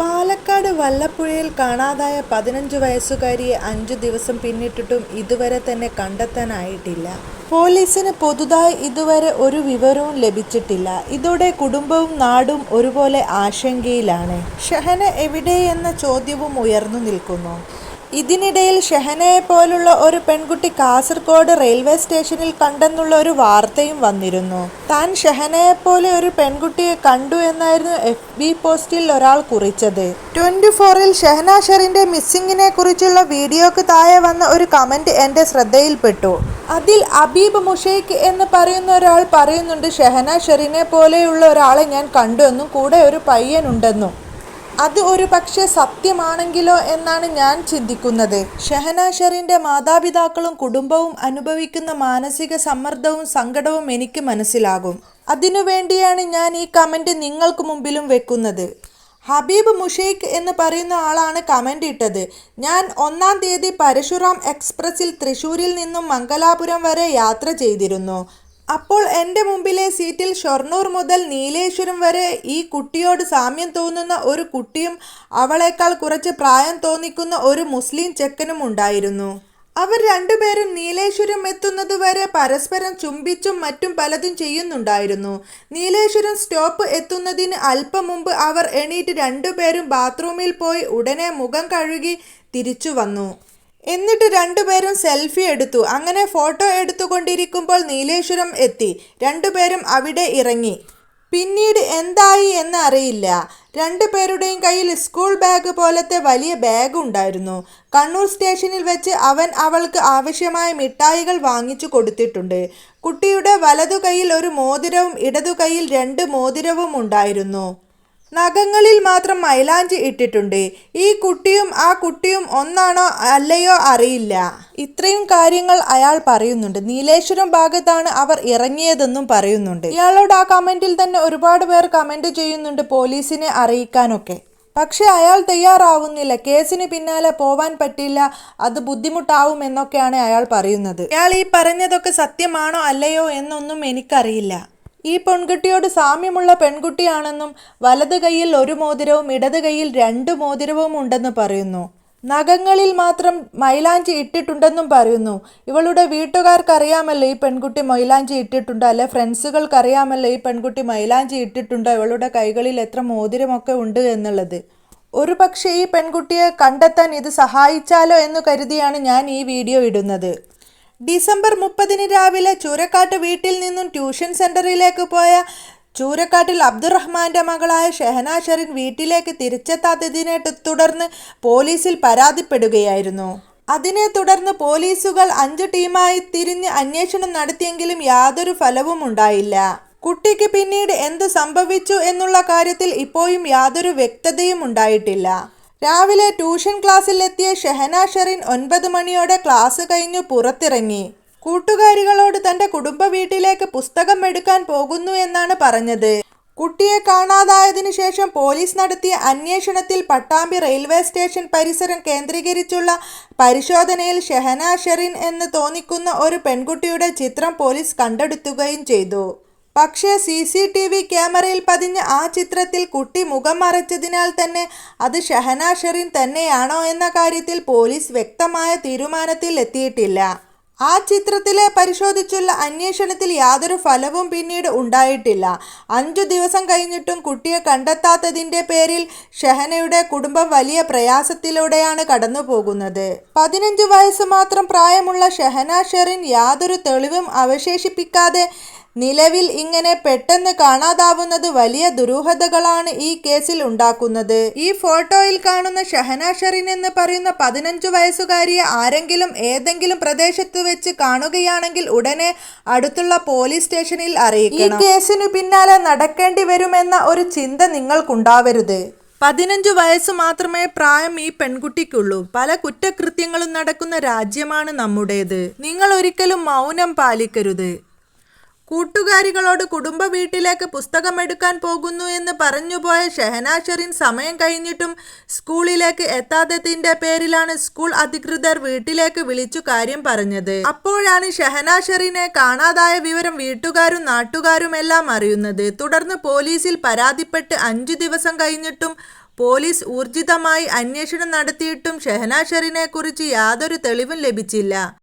പാലക്കാട് വല്ലപ്പുഴയിൽ കാണാതായ പതിനഞ്ച് വയസ്സുകാരിയെ അഞ്ചു ദിവസം പിന്നിട്ടിട്ടും ഇതുവരെ തന്നെ കണ്ടെത്താനായിട്ടില്ല. പോലീസിന് പുതുതായി ഇതുവരെ ഒരു വിവരവും ലഭിച്ചിട്ടില്ല. ഇതോടെ കുടുംബവും നാടും ഒരുപോലെ ആശങ്കയിലാണ്. ഷഹന എവിടെയെന്ന ചോദ്യവും ഉയർന്നു നിൽക്കുന്നു. ഇതിനിടയിൽ ഷെഹനയെ പോലുള്ള ഒരു പെൺകുട്ടി കാസർഗോഡ് റെയിൽവേ സ്റ്റേഷനിൽ കണ്ടെന്നുള്ള ഒരു വാർത്തയും വന്നിരുന്നു. താൻ ഷെഹനയെ പോലെ ഒരു പെൺകുട്ടിയെ കണ്ടു എന്നായിരുന്നു എഫ് ബി പോസ്റ്റിൽ ഒരാൾ കുറിച്ചത്. ട്വന്റി ഫോറിൽ ഷെഹന ഷെറിന്റെ മിസ്സിങ്ങിനെ കുറിച്ചുള്ള വീഡിയോക്ക് താഴെ വന്ന ഒരു കമന്റ് എന്റെ ശ്രദ്ധയിൽപ്പെട്ടു. അതിൽ അബീബ് മുഷേഖ് എന്ന് പറയുന്ന ഒരാൾ പറയുന്നുണ്ട് ഷെഹന ഷെറിനെ പോലെയുള്ള ഒരാളെ ഞാൻ കണ്ടു എന്നും കൂടെ ഒരു പയ്യനുണ്ടെന്നും. അത് ഒരു പക്ഷേ സത്യമാണെങ്കിലോ എന്നാണ് ഞാൻ ചിന്തിക്കുന്നത്. ഷെഹന മാതാപിതാക്കളും കുടുംബവും അനുഭവിക്കുന്ന മാനസിക സമ്മർദ്ദവും സങ്കടവും എനിക്ക് മനസ്സിലാകും. അതിനുവേണ്ടിയാണ് ഞാൻ ഈ കമന്റ് നിങ്ങൾക്ക് മുമ്പിലും വെക്കുന്നത്. ഹബീബ് മുഷേഖ് എന്ന് പറയുന്ന ആളാണ് കമന്റ് ഇട്ടത്. ഞാൻ ഒന്നാം തീയതി പരശുറാം എക്സ്പ്രസിൽ തൃശ്ശൂരിൽ നിന്നും മംഗലാപുരം വരെ യാത്ര ചെയ്തിരുന്നു. അപ്പോൾ എന്റെ മുമ്പിലെ സീറ്റിൽ ഷൊർണൂർ മുതൽ നീലേശ്വരം വരെ ഈ കുട്ടിയോട് സാമ്യം തോന്നുന്ന ഒരു കുട്ടിയും അവളേക്കാൾ കുറച്ച് പ്രായം തോന്നിക്കുന്ന ഒരു മുസ്ലിം ചെക്കനും ഉണ്ടായിരുന്നു. അവർ രണ്ടുപേരും നീലേശ്വരം എത്തുന്നത് വരെ പരസ്പരം ചുംബിച്ചും മറ്റും പലതും ചെയ്യുന്നുണ്ടായിരുന്നു. നീലേശ്വരം സ്റ്റോപ്പ് എത്തുന്നതിന് അല്പം മുമ്പ് അവർ എണീറ്റ് രണ്ടുപേരും ബാത്റൂമിൽ പോയി ഉടനെ മുഖം കഴുകി തിരിച്ചു വന്നു. എന്നിട്ട് രണ്ടുപേരും സെൽഫി എടുത്തു. അങ്ങനെ ഫോട്ടോ എടുത്തുകൊണ്ടിരിക്കുമ്പോൾ നീലേശ്വരം എത്തി. രണ്ടുപേരും അവിടെ ഇറങ്ങി. പിന്നീട് എന്തായി എന്ന് അറിയില്ല. രണ്ടുപേരുടെയും കയ്യിൽ സ്കൂൾ ബാഗ് പോലത്തെ വലിയ ബാഗ് ഉണ്ടായിരുന്നു. കണ്ണൂർ സ്റ്റേഷനിൽ വെച്ച് അവൻ അവൾക്ക് ആവശ്യമായ മിഠായികൾ വാങ്ങിച്ചു കൊടുത്തിട്ടുണ്ട്. കുട്ടിയുടെ വലതു കൈയിൽ ഒരു മോതിരവും ഇടതു കൈയിൽ രണ്ട് മോതിരവും ഉണ്ടായിരുന്നു. നഖങ്ങളിൽ മാത്രം മൈലാഞ്ചി ഇട്ടിട്ടുണ്ട്. ഈ കുട്ടിയും ആ കുട്ടിയും ഒന്നാണോ അല്ലയോ അറിയില്ല. ഇത്രയും കാര്യങ്ങൾ അയാൾ പറയുന്നുണ്ട്. നീലേശ്വരം ഭാഗത്താണ് അവർ ഇറങ്ങിയതെന്നും പറയുന്നുണ്ട്. ഇയാളോട് ആ കമന്റിൽ തന്നെ ഒരുപാട് പേർ കമന്റ് ചെയ്യുന്നുണ്ട് പോലീസിനെ അറിയിക്കാനൊക്കെ. പക്ഷെ അയാൾ തയ്യാറാവുന്നില്ല. കേസിന് പിന്നാലെ പോവാൻ പറ്റില്ല. അത് ബുദ്ധിമുട്ടാവും എന്നൊക്കെയാണ് അയാൾ പറയുന്നത്. അയാൾ ഈ പറഞ്ഞതൊക്കെ സത്യമാണോ അല്ലയോ എന്നൊന്നും എനിക്കറിയില്ല. ഈ പെൺകുട്ടിയോട് സാമ്യമുള്ള പെൺകുട്ടിയാണെന്നും വലത് കൈയിൽ ഒരു മോതിരവും ഇടത് കൈയിൽ രണ്ട് മോതിരവും ഉണ്ടെന്ന് പറയുന്നു. നഖങ്ങളിൽ മാത്രം മൈലാഞ്ചി ഇട്ടിട്ടുണ്ടെന്നും പറയുന്നു. ഇവളുടെ വീട്ടുകാർക്കറിയാമല്ലോ ഈ പെൺകുട്ടി മൈലാഞ്ചി ഇട്ടിട്ടുണ്ട്? അല്ലെ ഫ്രണ്ട്സുകൾക്കറിയാമല്ലോ ഈ പെൺകുട്ടി മൈലാഞ്ചി ഇട്ടിട്ടുണ്ട്? ഇവളുടെ കൈകളിൽ എത്ര മോതിരമൊക്കെ ഉണ്ട് എന്നുള്ളത്. ഒരു പക്ഷേ ഈ പെൺകുട്ടിയെ കണ്ടെത്താൻ ഇത് സഹായിച്ചാലോ എന്ന് കരുതിയാണ് ഞാൻ ഈ വീഡിയോ ഇടുന്നത്. ഡിസംബർ മുപ്പതിന് രാവിലെ ചൂരക്കാട്ട് വീട്ടിൽ നിന്നും ട്യൂഷൻ സെന്ററിലേക്ക് പോയ ചൂരക്കാട്ടിൽ അബ്ദുറഹ്മാന്റെ മകളായ ഷെഹന ഷെറിൻ വീട്ടിലേക്ക് തിരിച്ചെത്താത്തതിനെ തുടർന്ന് പോലീസിൽ പരാതിപ്പെടുകയായിരുന്നു. അതിനെ തുടർന്ന് പോലീസുകൾ അഞ്ച് ടീമായി തിരിഞ്ഞ് അന്വേഷണം നടത്തിയെങ്കിലും യാതൊരു ഫലവും ഉണ്ടായില്ല. കുട്ടിക്ക് പിന്നീട് എന്ത് സംഭവിച്ചു എന്നുള്ള കാര്യത്തിൽ ഇപ്പോഴും യാതൊരു വ്യക്തതയും ഉണ്ടായിട്ടില്ല. രാവിലെ ട്യൂഷൻ ക്ലാസ്സിലെത്തിയ ഷെഹന ഷെറിൻ ഒൻപത് മണിയോടെ ക്ലാസ് കഴിഞ്ഞു പുറത്തിറങ്ങി. കൂട്ടുകാരികളോട് തന്റെ കുടുംബ വീട്ടിലേക്ക് പുസ്തകം എടുക്കാൻ പോകുന്നു എന്നാണ് പറഞ്ഞത്. കുട്ടിയെ കാണാതായതിനു ശേഷം പോലീസ് നടത്തിയ അന്വേഷണത്തിൽ പട്ടാമ്പി റെയിൽവേ സ്റ്റേഷൻ പരിസരം കേന്ദ്രീകരിച്ചുള്ള പരിശോധനയിൽ ഷെഹന ഷെറിൻ എന്ന് തോന്നിക്കുന്ന ഒരു പെൺകുട്ടിയുടെ ചിത്രം പോലീസ് കണ്ടെടുത്തുകയും ചെയ്തു. പക്ഷേ സി സി ടി വി ക്യാമറയിൽ പതിഞ്ഞ ആ ചിത്രത്തിൽ കുട്ടി മുഖം മറച്ചതിനാൽ തന്നെ അത് ഷഹന ഷെറിൻ തന്നെയാണോ എന്ന കാര്യത്തിൽ പോലീസ് വ്യക്തമായ തീരുമാനത്തിൽ എത്തിയിട്ടില്ല. ആ ചിത്രത്തിലെ പരിശോധിച്ചുള്ള അന്വേഷണത്തിൽ യാതൊരു ഫലവും പിന്നീട് ഉണ്ടായിട്ടില്ല. അഞ്ചു ദിവസം കഴിഞ്ഞിട്ടും കുട്ടിയെ കണ്ടെത്താത്തതിന്റെ പേരിൽ ഷെഹനയുടെ കുടുംബം വലിയ പ്രയാസത്തിലൂടെയാണ് കടന്നു പോകുന്നത് പതിനഞ്ച് വയസ്സ് മാത്രം പ്രായമുള്ള ഷെഹന ഷെറിൻ യാതൊരു തെളിവും അവശേഷിപ്പിക്കാതെ നിലവിൽ ഇങ്ങനെ പെട്ടെന്ന് കാണാതാവുന്നത് വലിയ ദുരൂഹതകളാണ് ഈ കേസിൽ ഉണ്ടാക്കുന്നത്. ഈ ഫോട്ടോയിൽ കാണുന്ന ഷഹന ഷെറിൻ എന്ന് പറയുന്ന പതിനഞ്ചു വയസ്സുകാരിയെ ആരെങ്കിലും ഏതെങ്കിലും പ്രദേശത്ത് വെച്ച് കാണുകയാണെങ്കിൽ ഉടനെ അടുത്തുള്ള പോലീസ് സ്റ്റേഷനിൽ അറിയിക്കണം. ഈ കേസിനു പിന്നാലെ നടക്കേണ്ടി വരുമെന്ന ഒരു ചിന്ത നിങ്ങൾക്കുണ്ടാവരുത്. പതിനഞ്ചു വയസ്സ് മാത്രമേ പ്രായം ഈ പെൺകുട്ടിക്കുള്ളൂ. പല കുറ്റകൃത്യങ്ങളും നടക്കുന്ന രാജ്യമാണ് നമ്മുടേത്. നിങ്ങൾ ഒരിക്കലും മൗനം പാലിക്കരുത്. കൂട്ടുകാരികളോട് കുടുംബ വീട്ടിലേക്ക് പുസ്തകമെടുക്കാൻ പോകുന്നു എന്ന് പറഞ്ഞുപോയ ഷെഹന സമയം കഴിഞ്ഞിട്ടും സ്കൂളിലേക്ക് എത്താത്തതിന്റെ പേരിലാണ് സ്കൂൾ അധികൃതർ വീട്ടിലേക്ക് വിളിച്ചു കാര്യം പറഞ്ഞത്. അപ്പോഴാണ് ഷെഹന കാണാതായ വിവരം വീട്ടുകാരും നാട്ടുകാരും എല്ലാം അറിയുന്നത്. തുടർന്ന് പോലീസിൽ പരാതിപ്പെട്ട് അഞ്ചു ദിവസം കഴിഞ്ഞിട്ടും പോലീസ് ഊർജിതമായി അന്വേഷണം നടത്തിയിട്ടും ഷെഹനാ ഷെറിനെക്കുറിച്ച് യാതൊരു തെളിവും ലഭിച്ചില്ല.